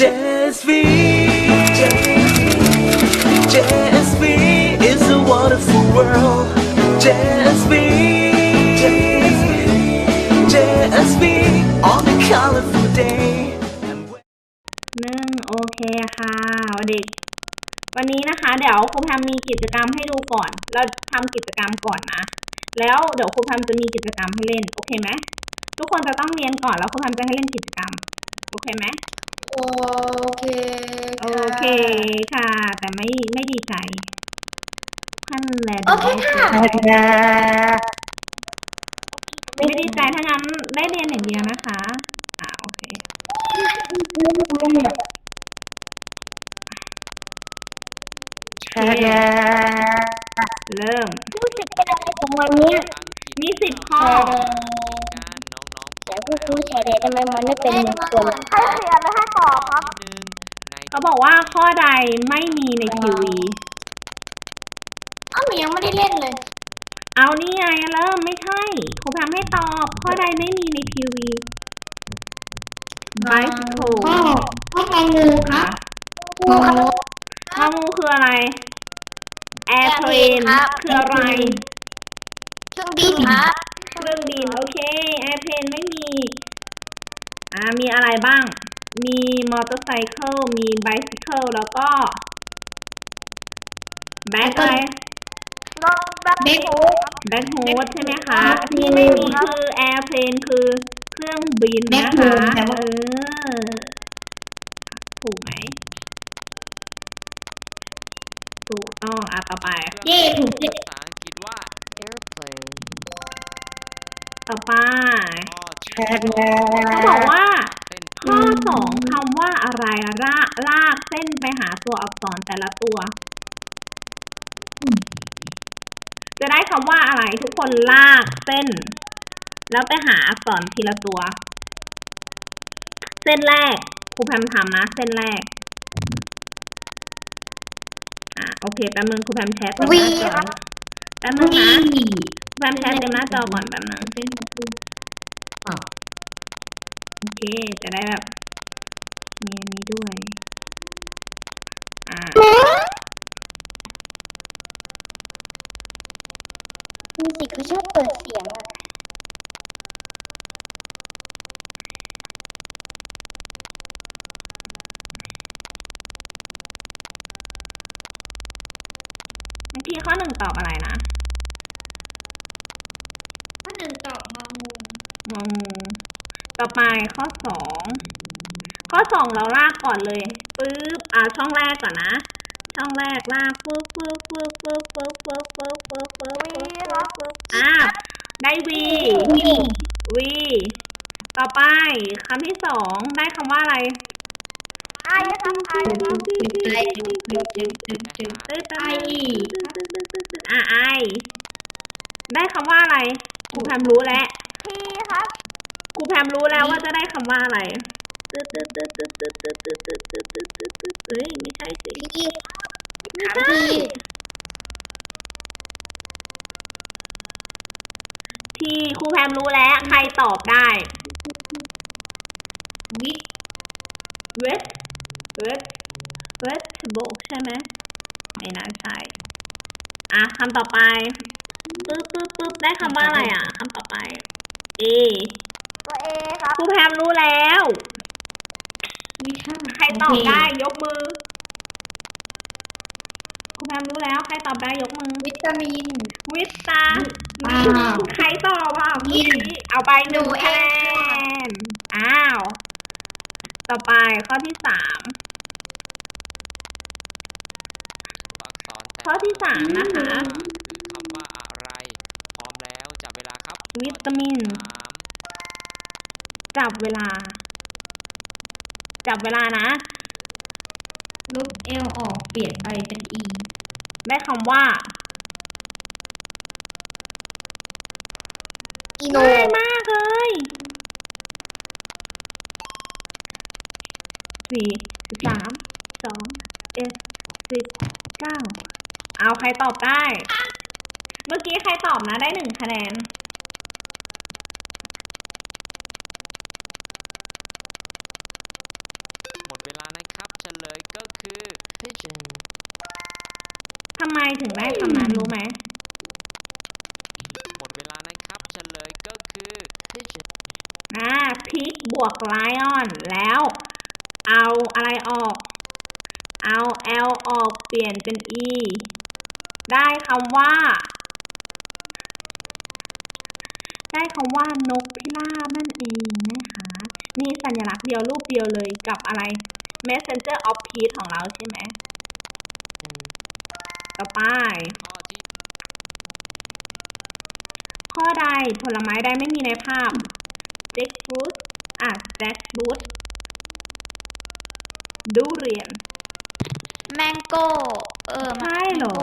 JSV JSV is a wonderful world JSV JSV on a colorful day หนึ่งโอเคค่ะเด็ก วันนี้นะคะเดี๋ยวครูแพมมีกิจกรรมให้ดูก่อน เราทำกิจกรรมก่อนนะ แล้วเดี๋ยวครูแพมจะมีกิจกรรมให้เล่น โอเคไหมทุกคนจะต้องเรียนก่อนแล้วครูแพมจะให้เล่นกิจกรรม โอเคไหม เคโอเคค่ะ แต่ไม่ไม่ดีใจท่านแลดูโอเคค่ะไม่ดีใจถ้างั้นได้เรียนอย่างเดียวนะคะ อ่าโอเคเครับคืออะไรเครื่องบินครับเครื่องบินโอเค airplane ไม่มี อ่ามีอะไรบ้าง มีมอเตอร์ไซค์มี bicycle แล้วก็ back อะไรเบคโฮแบ็คโฮสใช่ไหมคะที่ไม่มีคือแอร์เพลนคือเครื่องบินนะคะเออ ไป เย่ถูกภาษาอังกฤษว่า airplane ต่อไปข้อที่เขาบอกว่าเส้นข้อสองคำว่าอะไรลากลากเส้นไปหาตัวอักษรแต่ละตัว จะได้คำว่าอะไรทุกคนลากเส้น แล้วไปหาอักษรทีละตัว เส้นแรกครูแพมทำนะ เส้นแรก โอเคแป๊บนึงครูแพมแชทเต็มหน้าจอแป๊บนึงนะครูแพมแชทเต็มหน้าจอก่อนแป๊บนึงโอเค จะได้แบบมีอันนี้ด้วย อ่า มิวสิกเขาชอบเปิด เมื่อกี้ข้อหนึ่งตอบอะไรนะ ข้อหนึ่งตอบงองูงองู ต่อไปข้อสอง ข้อสองเราลากก่อนเลยปึ๊บอ่าช่องแรกก่อนนะ ช่องแรกลากปึ๊บปึ๊บปึ๊บปึ๊บปึ๊บปึ๊บปึ๊บปึ๊บปึ๊บปึ๊บปึ๊บปึ๊บอ่าได้วีนี่วี ต่อไปคำที่สองได้คำว่าอะไร ไอ้ครับไอ้ครับไออะไอได้คำว่าอะไร ครูแพมรู้แล้ว ทีครับ ครูแพมรู้แล้วว่าจะได้คำว่าอะไรตึ๊ดตึ๊ดตึ๊ดตึ๊ดตึ๊ดตึ๊ดตึ๊ดตึ๊ดตึ๊ดตึ๊ดตึ๊ดตึ๊ดเอ้ยไม่ใช่สิทีไม่ใช่ทีครูแพมรู้แล้ว ใครตอบได้ เวทเวทโบกใช่ไหมไม่น่าใช่ อะคำต่อไปปึ๊บปึ๊บปึ๊บได้คำว่าอะไรอะคำต่อไป A ตัวเอครับครูแพมรู้แล้ววิชาใครตอบได้ยกมือครูแพมรู้แล้ว ใครตอบได้ยกมือ วิตามิน วิตาอ้าวใครตอบอะยิเมื่อนกี้เอาไปหนึ่งหนูเอคะงแนนอ้าว ต่อไปข้อที่สามามนะคะ คือคำว่าอะไร พร้อมแล้วจับเวลาครับวิตามิน สามจับเวลา จับเวลานะ ลบเอลออกเปลี่ยนไปเป็นอีได้คำว่าอีโน ง่ายมากเลยสี่ ใครตอบได้ เมื่อกี้ใครตอบนะได้หนึ่งคะแนน หมดเวลานะครับ เฉลยก็คือ pigeon ทำไมถึงได้คำนั้นรู้ไหม หมดเวลานะครับ เฉลยก็คือ pigeon อ่าพีกบวกไลออน แล้ว เอาอะไรออก เอา L อลออกเปลี่ยนเป็น E คำว่า ได้คำว่านกพิราบนั่นเองนะคะนี่สัญลักษณ์เดียวรูปเดียวเลยกับอะไร Messenger of Peace ของเราใช่ไหม ต่อไป ข้อที่ข้อใดผลไม้ใดไม่มีในภาพ jackfruit อะ jackfruit ดูเรียน แมงโก้ เออใช่เหรอ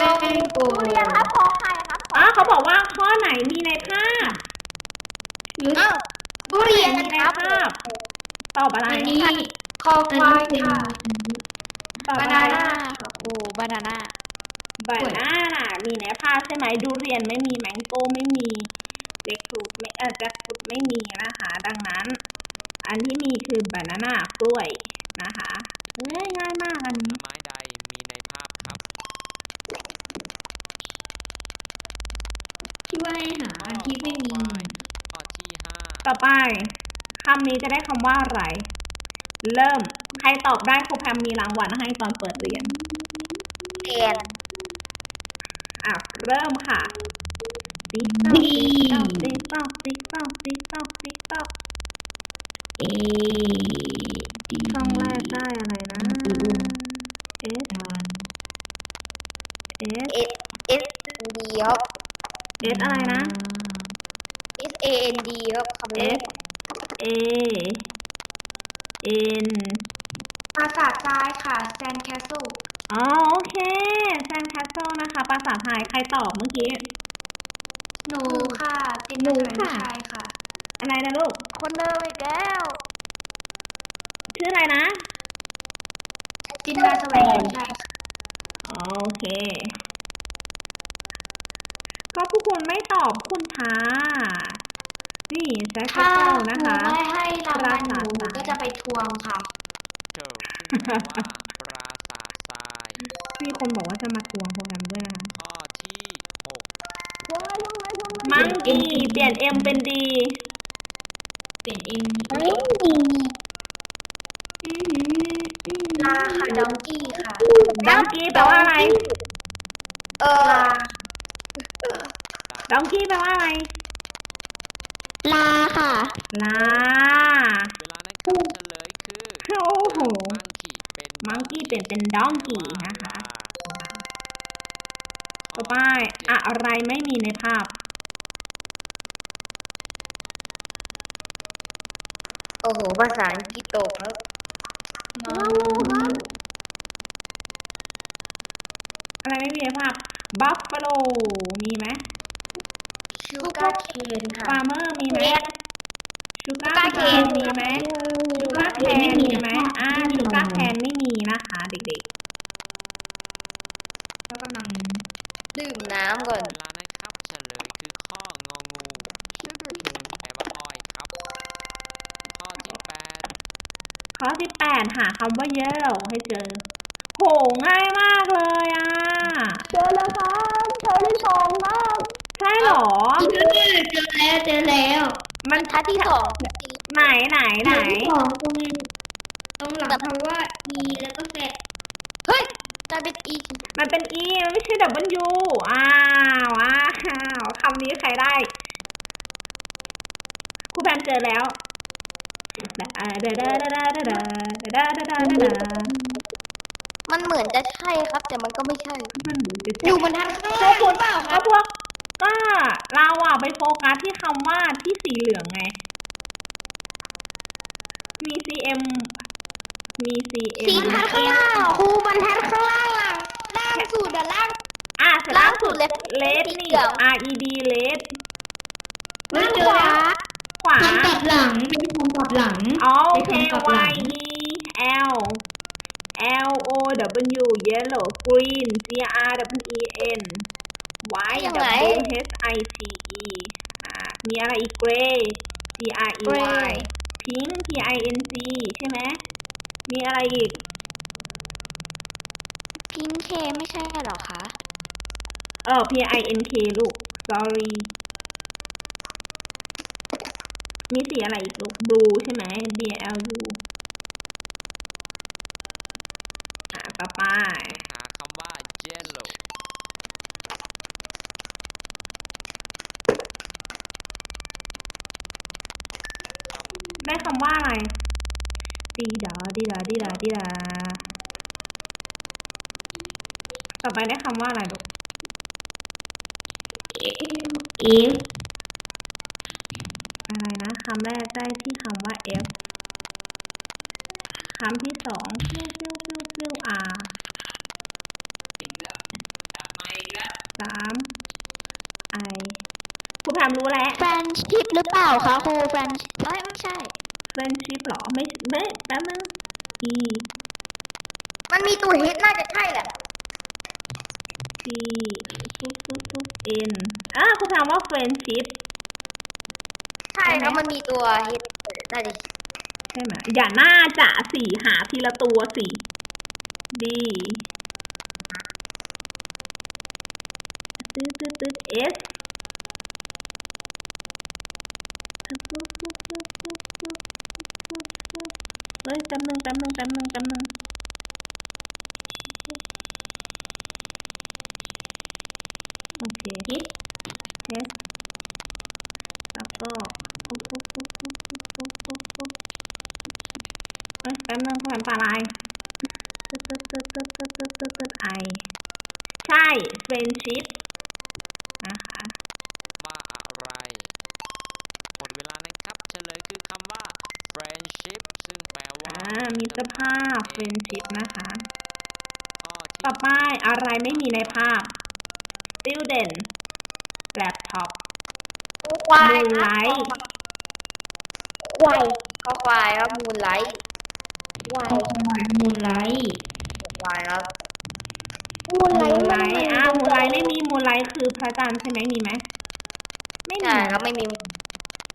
แมงโก้ทุเรียนครับขอไข่ครับอ๋อเขาบอกว่าข้อไหนมีในภาพอ้าวทุเรียนมีในครับภาพ ตอบอะไรอันนี้คอควายค่ะตอบบาอะไรนาน่าโอ้บานาน่าบานาน่ะมีในภาพใช่ไหมดูเรียนไม่มีแมงโก้ไม่มีเจ็กฟรุตไม่เออแจ็คฟรุตไม่มีนะคะ ดังนั้น อันที่มีคือบานาน่ากล้วย คำนี้จะได้คำว่าอะไร เริ่ม ใครตอบได้ครูแพมมีรางวัลให้ตอนเปิดเรียนแอนอะเริ่มค่ะ ติ๊กต๊อกติ๊กต๊อกติ๊กต๊อกติ๊กต๊อกติ๊กต๊อกเอช่องแรกได้อะไรนะ S S เอสเอสดีครับ S อะไรนะ S A N D ครับคำแร S ก A N ปราสาททรายค่ะแซนแคสเซิลอ๋อโอเคแซนแคสเซิลนะคะภาษาไทยใครตอบเมื่อกี้ หนูค่ะ ตินหนูค่ะค่ะ อะไรนะลูก คนเดิมอีกแล้วชื่ออะไรนะ จินดาแสวงชัยค่ะโอเค ก็ผู้คุณไม่ตอบคุณช้านี่ แซคถ้าเซลหนะนูคะ ไม่ให้รางวัลหนูปราสาททรายก็จะไปทวงค่ะเกิลซึ่งแปลว่าปราสาททรายมีคนบอกว่าจะมาทวงโปรแกรมด้วยนะคะ ข้อที่หกช่วยช่วยช่วยมังกีเปลี่ยน M เป็น D เปลี่ยนเอ็มเฮ้ยดีลาค่ะดองกี้ค่ะดองกี้แปลว่าอะไรเออดองกี้แปลว่าอะไรลาค่ะ ลา เวลานะครับเฉลยคือโอ้โห มังคีเป็นมังกี้เปลี่ยนเป็นดองกี้นะคะ ต่อไปอะไรไม่มีในภาพ โอ้โห ภาษาอังกฤษตกครับอะไรไม่มีในภาพ บัฟฟาโลมีไหม ชูการ์เคนค่ะ ฟาร์เมอร์มีไหมชู มีไหมชูการ์แคนมีไหมอ่าชูการ์แคนไม่มีนะคะเด็กแล้วกำลังดื่มน้ำก่อน เวลานะครับเฉลยคือข้ององูซึ่งแปลว่าอ้อยครับ ข้อที่แปดๆข้อที่แปดหาคำว่า yellow ให้เจอ โหง่ายมากเลยอะ เจอแล้วครับเจอที่สองครับใช่เหรอ เจอแล้วเจอแล้ว มัน ทัดที่สอง ไหนไหนไหนของตรงตรงหลังคำว่า e แล้วก็แฟดเฮ้ยกลาเป็น e มันเป็น e มันไม่ใช่ w อ้าวอ้าวคำนี้ใครได้ครูแพนเจอแล้วมันเหมือนจะใช่ครับ แต่มันก็ไม่ใช่อยู่มันทันโชว์เปล่าครับพวก ก็เราอะไปโฟกัสที่คำว่าที่สีเหลืองไง มี cm สีทัดข้างล่างครูบรรทัดข้างล่างล่างล่างสุดอะล่าง อะเสร็จล่างสุดล่างสุดเลดสีนี่เหลือง R E D เลดไม่เจอแล้วขวาคำกลับหลังเป็นคำกลับหลังอ๋อโอเคเป็นคำกลับหลั Y ง E L L O W yellow green G R W E N Y ยังไง W H I T E อ่ามีอะไรอีก gray G R E Y Gray pink P I N G ใช่ไหม มีอะไรอีก พิงเคไม่เหรอคะ เออ P I N K ลูก sorry มีสีอะไรอีกลูก blue ใช่ไหม B L ดีดาดีดาดีดาดีดา ต่อไปได้คำว่าอะไรลูกเอฟอะไรนะคำแรกได้ที่คำว่า F คำที่สองเฟิวฟิวฟิวฟิว R สาม I ครูแพมรู้แล้ว แฟนชิพหรือเปล่าคะครูแฟนเอ้ยไม่ใช่ friendship เหรอ ไม่ไม่แป๊บนึง E มันมีตัวเฮดน่าจะใช่แหละ T ฟุ๊บฟุ๊บฟุ๊บ N อะครูแพมว่า friendship ใช่ครับมันมีตัวเฮดน่าจะใช่ไหมอย่าน่าจะสี่หาทีละตัวสิ D ตึ๊ดตึ๊ดตึ๊ด S แป๊บนึงแป๊บนึงแป๊บนึงแป๊บนึงโอเค S แล้วก็ปุ๊บปุ๊บปุ๊บปุ๊บปุ๊บปุ๊บปุ๊บเฮ้ยแป๊บนึงผ่านปลาลาย มิตรภาพ friendship นะคะข้อที่ต่อไปอะไรไม่มีในภาพ student laptop ควาย moonlight ควายก็ควายครับมูนไลท์ควายมูนไลท์ควายครับมูนไลท์ moonlight อ่า moonlight ไม่มี moonlight คือพระจันทร์ใช่ไหมมีไหมไม่มีใช่ครับไม่มี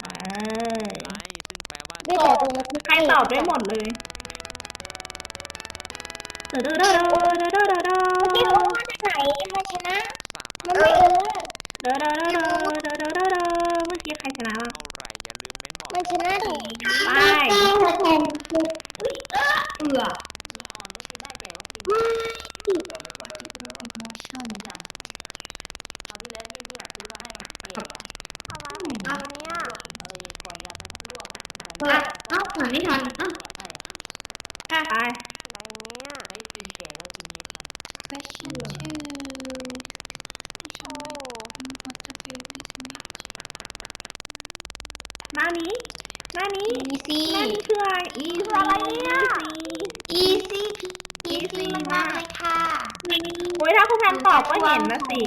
เออไลท์ซึ่งแปลว่าได้แต่ตรงนี้ใครตอบได้หมดเลย เอ้าอ่านไม่ทันเอ้าไป question two หน้านี้หน้านี้ easy หน้านี้คืออะไรอีคืออะไรเนี่ย easy easy มากเลยค่ะ โอ้ยถ้าคุณแพมตอบก็เห็นนะสิ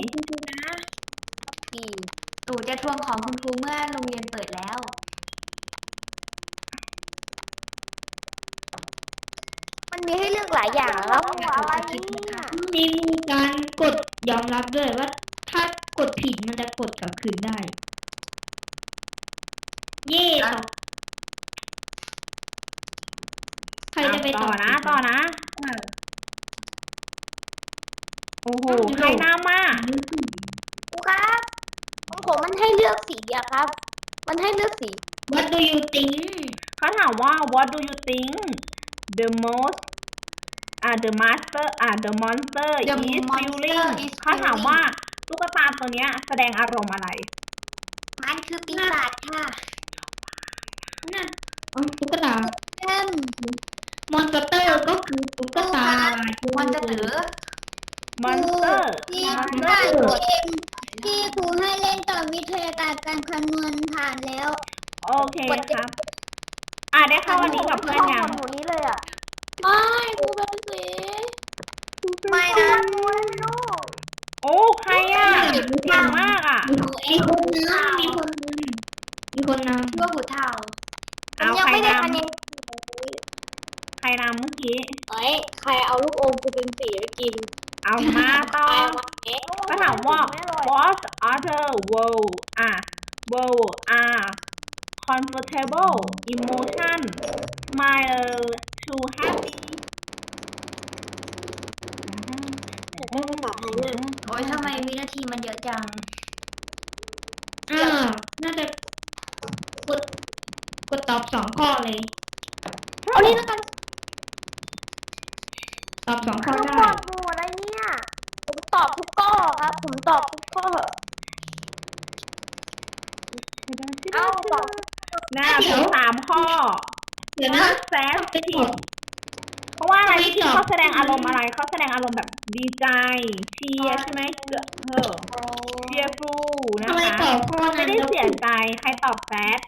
ยอมรับด้วยว่าถ้ากดผิดมันจะกดกลับคืนได้ เย่ตอบใครจะไปต่ต่ออนะ ต่อนะโอ้โหใครหน้ามาครูครับของผมมันให้เลือกสีอะครับ มันให้เลือกสีวัดดูยูติงเขาถามว่า what do you think the most อ่า the master อ่า the monster The is monster feeling is เขาถามว่า ตุ๊กตาตัวเนี้ย แสดงอารมณ์อะไร มันคือปีศาจค่ะนั่นอ๋อตุ๊กตาเช่นมอนสเตอร์ก็คือตุ๊กตามันจะถือ monster ที่ monster ที่ครูให้เล่นต่อวิทยาการการคำนวณผ่านแล้ว โอเคครับ อ่าได้เข้าวันนี้กับเพื่อนยัง หนูนี้เลยอะ ไม่ครูเป็นสีไม่นะครูไม่รู้โอ้ใครอะเก่งมากอะ ไอ้คนนึงมีคนนึงมีคนนชั่วหูเทาเอายังใครไม่ได้นคะแนนำใครนำเมื่อกี้ เอ้ยใครเอาลูกอมกูเป็นสีไปกิน เอามาต่อก็ถามว่า what other world อะ world are comfortable emotion smile to happy ยทำไมวินาทีมันเยอะจัง อ่า น่าจะกดกดตอบสองข้อเลย เอานี้แล้วกันตอบสองข้อลูกได้บอลหมูอะไรเนี่ย ผมตอบทุกข้อครับ ผมตอบทุกข้อ เอ้าตอบน่าถึงสามข้อ เดี๋ยวนะแซฟไปตอบเพราะว่าอะไรไม่ที่ตอบเขาแสดงอารมณ์อะไรเขาแสดงอารมณ์แบบดีใจเชียร์ใช่ไหมเออเชียร์ฟูนะทำไมคะตอบข้อไม่นั้นได้เสียใจใครตอบแซด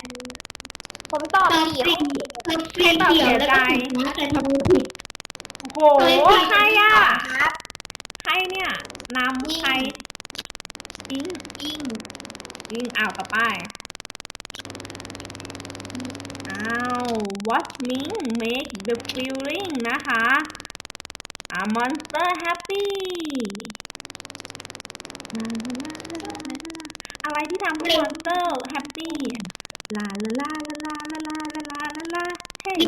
ผมตอบตอบสี่สี่ข้อตอบสี่เดียวแล้วก็ถูกนะแต่ทำไม่ผิด โอ้โหเฮ้ยผิดใครอะครับใครเนี่ยนำใครอิงอิงอิงอ้าวต่อไป what mean make the feeling นะคะอ่า monster happy อะไรที่ทำให้ monster happy ลาลาลาลาลาลาลาลาลาลาเฮ้ย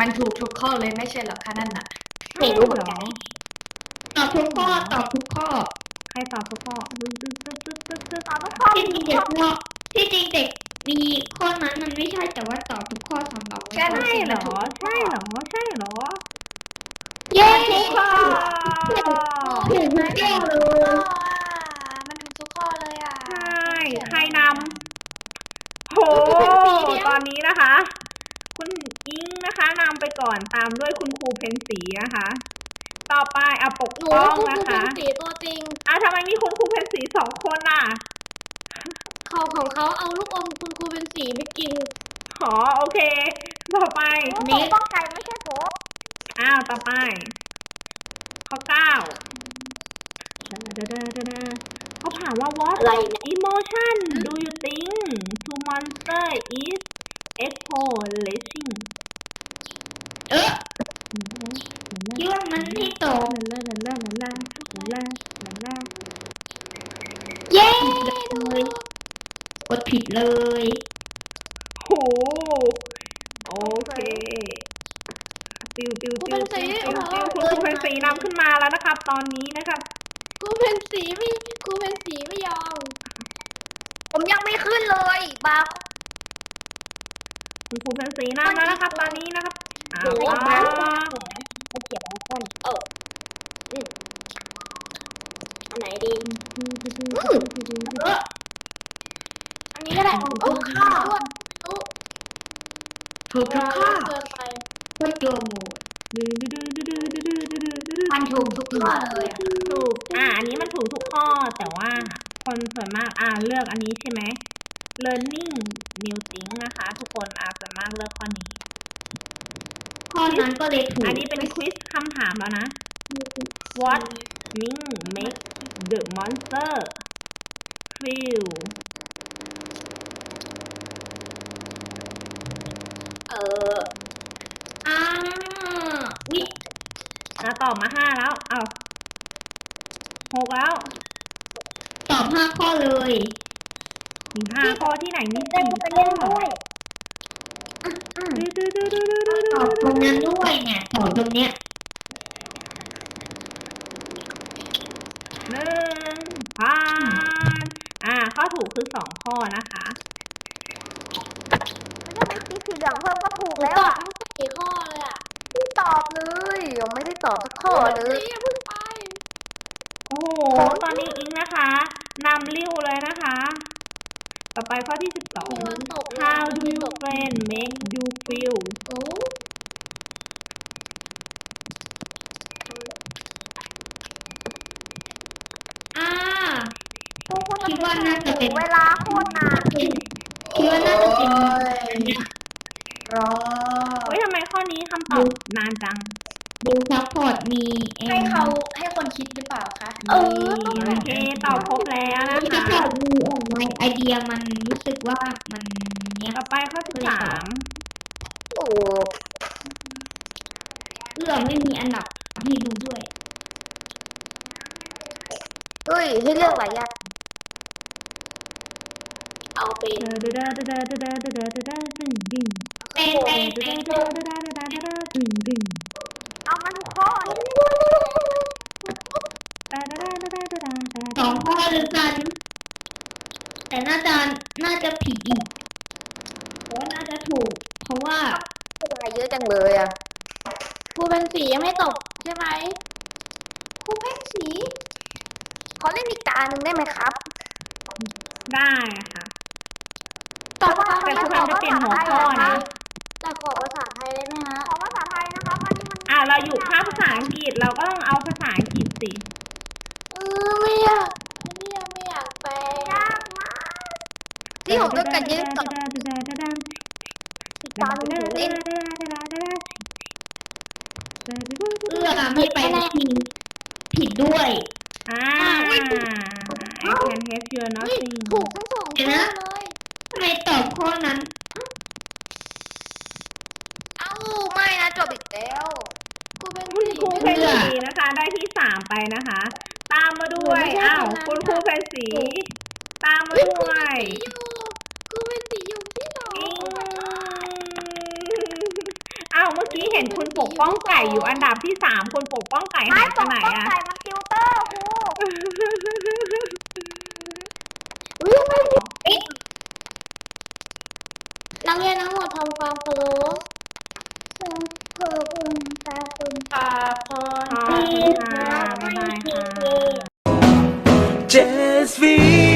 มันถูกทุกข้อเลยไม่ใช่เหรอคะนั่นน่ะไม่รู้เหมือนกันตอบทุกข้อตอบทุกข้อ ใครตอบทุกข้อตึ๊ดตึ๊ดตึ๊ดตึ๊ดตึ๊ดตึ๊ดตอบทุกข้อที่จริงเด็กข้อที่จริงเด็ก มีข้อนั้นมันไม่ใช่แต่ว่าตอบทุกข้อสำหรับใช่ใช่เหรอ ใช่เหรอ ใช่เหรอ เย้ทุกข้อถูกทุกข้อเลยมันถูกทุกข้อเลยอะ ใช่ ใครนำโห ตอนนี้นะคะ คุณอิงนะคะนำไปก่อนตามด้วยคุณครูเพนสีนะคะ ต่อไปเอาปกหนูป้องคุณนะครูเป็คะนสีตัวจริงอะทำไมมีคุณครูเพนสีสองคนน่ะ เของเขาเอาลูกอมคุณครูเป็นสีไปกิน ขอโอเค ต่อไปผนี่ต้องใจไม่ใช่ผมอ้าวต่อไป ข้อเก้าดาดาดดาเขาถามว่า what อะไรนะ emotion do you think to monster is expressing เอ๊ะคิดว่ามันที่ตก ลาลาลาลาลาลา ดผิดเลย โห โอเค ติวติวติวติวติวติวคุณครูเป็นสีนำขึ้นมาแล้วนะครับ ตอนนี้นะครับ ครูเป็นสีไม่ครูเป็นสีไม่ยอม ผมยังไม่ขึ้นเลยบาร์คุณครูเป็นสีนำแล้วนะครับ ตอนนี้นะครับอ้าวโอ้โหต่อเขาเขียนของคนเอออืมอันไหนดี เออ อันนี้ก็ได้ของทุกข้าวทุก ถูกทุกข้อเกินไปก็โจโมดมันถูกทุกข้อเลยอะถูกอ่าอันนี้มันถูกทุกข้อ แต่ว่าคนส่วนมากอ่าเลือกอันนี้ใช่ไหม learning new thing นะคะ ทุกคนอ่าส่วนมากเลือกข้อนี้ ข้อนั้นก็เลยถูกอันนี้เป็นควิสคำถามแล้วนะ what mean make the monster feel อออ่าวิอะตอบมาห้าแล้ว เอาหกแล้ว ตอบห้าข้อเลยมีห้าข้อที่ไหนมีเล่สี่นไปข้อเล่นด้วยตอบตรงนั้นด้วยเนี่ยตอบตรงเนี้ย หนึ่งผ่านอ่า ข้อถูกคือสองข้อนะคะ ไม่ได้ไปสีเหลืองเพิ่มก็ถูกแล้วอะทั้งสี่ข้อเลยอะไม่ตอบเลยยังไม่ได้ต อบสักข้อเลยเพิ่งไปโอ้โห ตอนนี้อิงนะคะนำริ้วเลยนะคะ ต่อไปข้อที่สิบสอง มันตก How do your friend make you feel โอ้อ่าพวกคุณคิดว่าน่าจะเป็น เวลาโคตรนานคิดว่าน่าจะเป็นรอ เฮ้ยทำไมข้อนี้คำตอบนานจัง ดูซัพพอร์ตมีเอ็ให้มเขาให้คนคิดหรือเปล่าคะ เออโอเคตอบครบแล้วนะซัพคะพอร์ตมีออกมาไอเดียมันรู้สึกว่ามันเนี้ยต่อไปข้อที่สามโอ้เอื้อไม่มีอันดับให้ดูด้วย เฮ้ยให้เลือกหลายอย่างเอาเป็นเดดาเดาเดาเดาเดาเดาเดาเดาดึงดึงเต้นเต้นเดเต้นาเดาเดาเดาเดาเดาดึงดึงเอามา ทุกข้อเดาเดาเดาเดาเดาเดาหรือกัน แต่น่าจะน่าจะผิดอีกเพราะว่าน่าจะถูก เพราะว่าลายเยอะจังเลยอะครูเป็นสียังไม่ตกใช่ไหมครูเป็นสีขอเล่นอีกตาหนึ่งได้ไหมครับ ได้ค่ะ ตอบแต่ครูแพมจะเปลี่ยนหัวข้อนะแต่ขอภาษาไทยได้ไหม อะเราอยู่ภาคภาษาอังกฤษเราก็ต้องเอาภาษาอังกฤษสิ เออไม่อยากไม่อยากไม่อยากแปลยากมากที่ผมต้องการยืนต่ออีกตาหนึ่งผมเล่นเอื้อไม่ไปผิดผิดด้วย อ่า I can help you เฮ้ย nothing ถูกทั้งสอง เดี๋ ข้ ยว อ นะ เลย ทำไมตอบข้อนั้น เอ้าไม่นะจบอีกแล้ว ครูเป็น คุณ สี ครูเพนสีนะคะ ได้ที่สามไปนะคะ ตามมาด้วยอ้าวคุณครูเพนสี ตามมาด้วย อยู่ครูเป็นสีอยู่ที่สอง อิ๊งอ้าว เมื่อกี้เห็นคุณปกป้องไก่อยู่อันดับที่สามคุณปกป้องไก่หายไปไหนอะ ไก่มันติวเตอร์ครูอุ้ยไม่ผิดนักเรียนทั้งหมดทำความเคารพขอบคุณขอบคุณขอบคุณขอบคุณค่ะบ๊ายบายค่